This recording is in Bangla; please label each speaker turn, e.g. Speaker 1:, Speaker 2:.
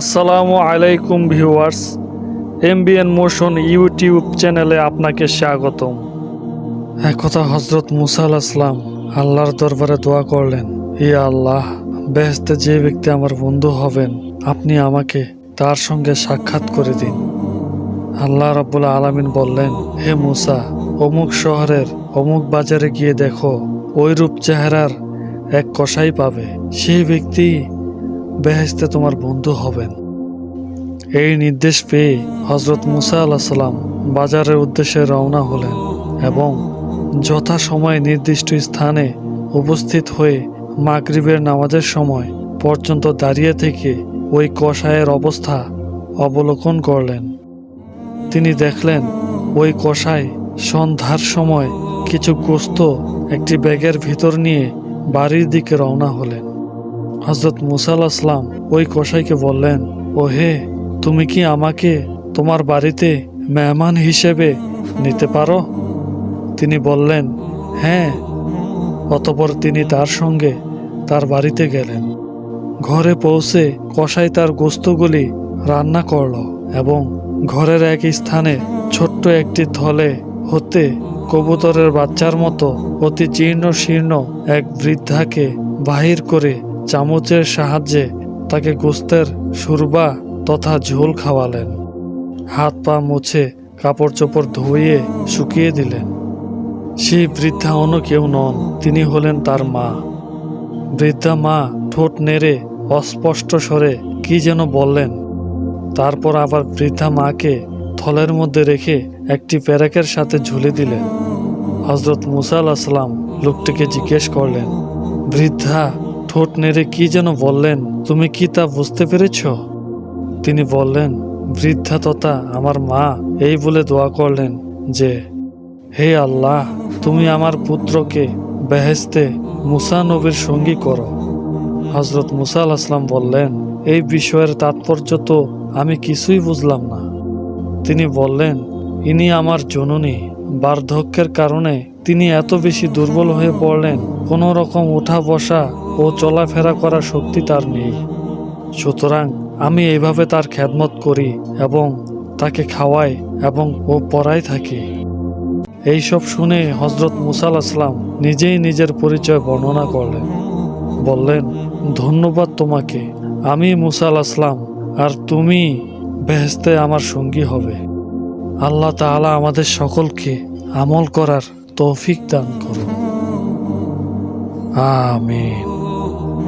Speaker 1: আসসালামু আলাইকুম ভিউয়ার্স, এমবিএন মোশন ইউটিউব চ্যানেলে আপনাকে স্বাগতম। একথা হজরত মুসা আল আসলাম আল্লাহর দরবারে দোয়া করলেন ইয়া আল্লাহ বেহেস্তে যে ব্যক্তি আমার বন্ধু হবেন, আপনি আমাকে তার সঙ্গে সাক্ষাৎ করে দিন। আল্লাহ রাব্বুল আলামিন বললেন, হে মুসা, অমুক শহরের অমুক বাজারে গিয়ে দেখো ওই রূপ চেহারার এক কষাই পাবে। সেই ব্যক্তি বেহেস্তে তোমার বন্ধু হবেন। এই নির্দেশ পেয়ে হজরত মুসা আল্লাহ সাল্লাম বাজারের উদ্দেশ্যে রওনা হলেন এবং যথা সময়ে নির্দিষ্ট স্থানে উপস্থিত হয়ে মাগরিবের নামাজের সময় পর্যন্ত দাঁড়িয়ে থেকে ওই কষায়ের অবস্থা অবলোকন করলেন। তিনি দেখলেন ওই কষাই সন্ধ্যার সময় কিছু গোস্ত একটি ব্যাগের ভিতর নিয়ে বাড়ির দিকে রওনা হলেন। হজরত মুসাল আসলাম ওই কসাইকে বললেন ও হে তুমি কি আমাকে তোমার বাড়িতে মেহমান হিসেবে নিতে পারো? তিনি বললেন হ্যাঁ। অতপর তিনি তার সঙ্গে তার বাড়িতে গেলেন। ঘরে পৌঁছে কসাই তার গোস্তগুলি রান্না করল এবং ঘরের এক স্থানে ছোট্ট একটি থলে হতে কবুতরের বাচ্চার মতো অতি জীর্ণ শীর্ণ এক বৃদ্ধাকে বাহির করে চামচের সাহায্যে তাকে গোস্তের সুরবা তথা ঝোল খাওয়ালেন। হাত পা মুছে কাপড় চোপড় ধুয়ে শুকিয়ে দিলেন। সেই বৃদ্ধা অন্য কেউ নন, তিনি হলেন তার মা। বৃদ্ধা মা ঠোঁট নেড়ে অস্পষ্ট স্বরে কি যেন বললেন। তারপর আবার বৃদ্ধা মাকে থলের মধ্যে রেখে একটি প্যারাকের সাথে ঝুলে দিলেন। হজরত মুসা আসলাম লোকটিকে জিজ্ঞেস করলেন, বৃদ্ধা ঠোঁট নেড়ে কি যেন বললেন, তুমি কি তা বুঝতে পেরেছ? তিনি বললেন, বৃদ্ধা তথা আমার মা এই বলে দোয়া করলেন যে, হে আল্লাহ, তুমি আমার পুত্রকে বেহেস্তে মুসা নবীর সঙ্গী করো। হজরত মুসা আসলাম বললেন, এই বিষয়ের তাৎপর্য তো আমি কিছুই বুঝলাম না। তিনি বললেন, ইনি আমার জননী, বার্ধক্যের কারণে তিনি এত বেশি দুর্বল হয়ে পড়লেন, কোনো রকম ওঠা বসা ও চলাফেরা করার শক্তি তার নেই। সুতরাং আমি এইভাবে তার খেদমত করি এবং তাকে খাওয়াই এবং ও পড়াই থাকি। এইসব শুনে হজরত মুসাল আসলাম নিজেই নিজের পরিচয় বর্ণনা করলেন। বললেন, ধন্যবাদ তোমাকে। আমি মুসাল আসলাম আর তুমি বেহেস্তে আমার সঙ্গী হবে। আল্লাহ তাআলা আমাদের সকলকে আমল করার তৌফিক দান করুন। আমিন।